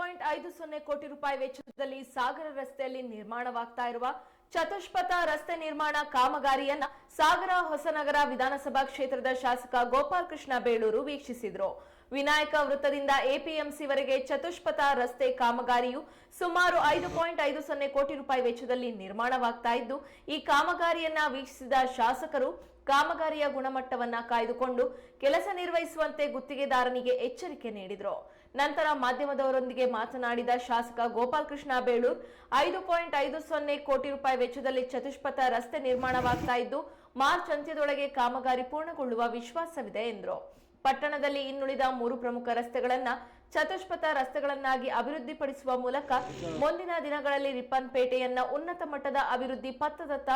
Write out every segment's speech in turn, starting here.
Point ಐದು ಸೊನ್ನೆ ಕೋಟಿ ರೂಪಾಯಿ ವೆಚ್ಚದಲ್ಲಿ ಸಾಗರ ರಸ್ತೆಯಲ್ಲಿ ನಿರ್ಮಾಣವಾಗ್ತಾ ಇರುವ ಚತುಷ್ಪಥ ರಸ್ತೆ ನಿರ್ಮಾಣ ಕಾಮಗಾರಿಯನ್ನ ಸಾಗರ ಹೊಸನಗರ ವಿಧಾನಸಭಾ ಕ್ಷೇತ್ರದ ಶಾಸಕ ಗೋಪಾಲಕೃಷ್ಣ ಬೇಳೂರು ವೀಕ್ಷಿಸಿದ್ರು. ವಿನಾಯಕ ವೃತ್ತದಿಂದ ಎಪಿಎಂಸಿವರೆಗೆ ಚತುಷ್ಪಥ ರಸ್ತೆ ಕಾಮಗಾರಿಯು ಸುಮಾರು ಐದು ಪಾಯಿಂಟ್ ಐದು ಸೊನ್ನೆ ಕೋಟಿ ರೂಪಾಯಿ ವೆಚ್ಚದಲ್ಲಿ ನಿರ್ಮಾಣವಾಗ್ತಾ ಇದ್ದು, ಈ ಕಾಮಗಾರಿಯನ್ನ ವೀಕ್ಷಿಸಿದ ಶಾಸಕರು ಕಾಮಗಾರಿಯ ಗುಣಮಟ್ಟವನ್ನ ಕಾಯ್ದುಕೊಂಡು ಕೆಲಸ ನಿರ್ವಹಿಸುವಂತೆ ಗುತ್ತಿಗೆದಾರನಿಗೆ ಎಚ್ಚರಿಕೆ ನೀಡಿದರು. ನಂತರ ಮಾಧ್ಯಮದವರೊಂದಿಗೆ ಮಾತನಾಡಿದ ಶಾಸಕ ಗೋಪಾಲಕೃಷ್ಣ ಬೇಳೂರ್, ಐದು ಪಾಯಿಂಟ್ ಐದು ಸೊನ್ನೆ ಕೋಟಿ ರೂಪಾಯಿ ವೆಚ್ಚದಲ್ಲಿ ಚತುಷ್ಪಥ ರಸ್ತೆ ನಿರ್ಮಾಣವಾಗ್ತಾ ಇದ್ದು, ಮಾರ್ಚ್ ಅಂತ್ಯದೊಳಗೆ ಕಾಮಗಾರಿ ಪೂರ್ಣಗೊಳ್ಳುವ ವಿಶ್ವಾಸವಿದೆ ಎಂದರು. ಪಟ್ಟಣದಲ್ಲಿ ಇನ್ನುಳಿದ ಮೂರು ಪ್ರಮುಖ ರಸ್ತೆಗಳನ್ನ ಚತುಷ್ಪಥ ರಸ್ತೆಗಳನ್ನಾಗಿ ಅಭಿವೃದ್ಧಿಪಡಿಸುವ ಮೂಲಕ ಮುಂದಿನ ದಿನಗಳಲ್ಲಿ ರಿಪ್ಪನ್ ಪೇಟೆಯನ್ನ ಉನ್ನತ ಮಟ್ಟದ ಅಭಿವೃದ್ಧಿ ಪಥದತ್ತ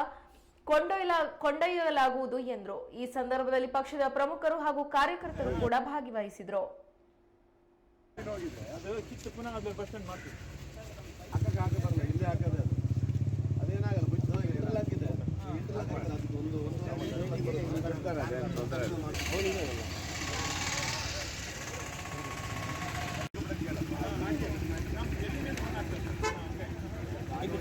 ಕೊಂಡೊಯ್ಯಲ ಕೊಂಡೊಯ್ಯಲಾಗುವುದು ಎಂದರು ಈ ಸಂದರ್ಭದಲ್ಲಿ ಪಕ್ಷದ ಪ್ರಮುಖರು ಹಾಗೂ ಕಾರ್ಯಕರ್ತರು ಕೂಡ ಭಾಗವಹಿಸಿದರು ಅದು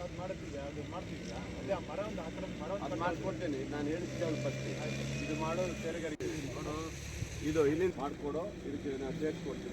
ಅದು ಮಾಡುತ್ತೀವಿ ಅದು ಮಾಡ್ತೀವಿ ಅದೇ ಆ ಮರ ಒಂದು ಕಡೆ ಮರ ಅದು ಮಾಡಿಸ್ಕೊಡ್ತೇನೆ ನಾನು ಹೇಳ್ತೀನಿ ಫಸ್ಟ್ ಇದು ಮಾಡೋ ತೆರೆಗರಿಗೆ ನೋಡು ಇದು ಇಲ್ಲಿಂದ ಮಾಡಿಕೊಡು ಇದಕ್ಕೆ ನಾನು ಸೇರಿಸ್ಕೊಡ್ತೀನಿ.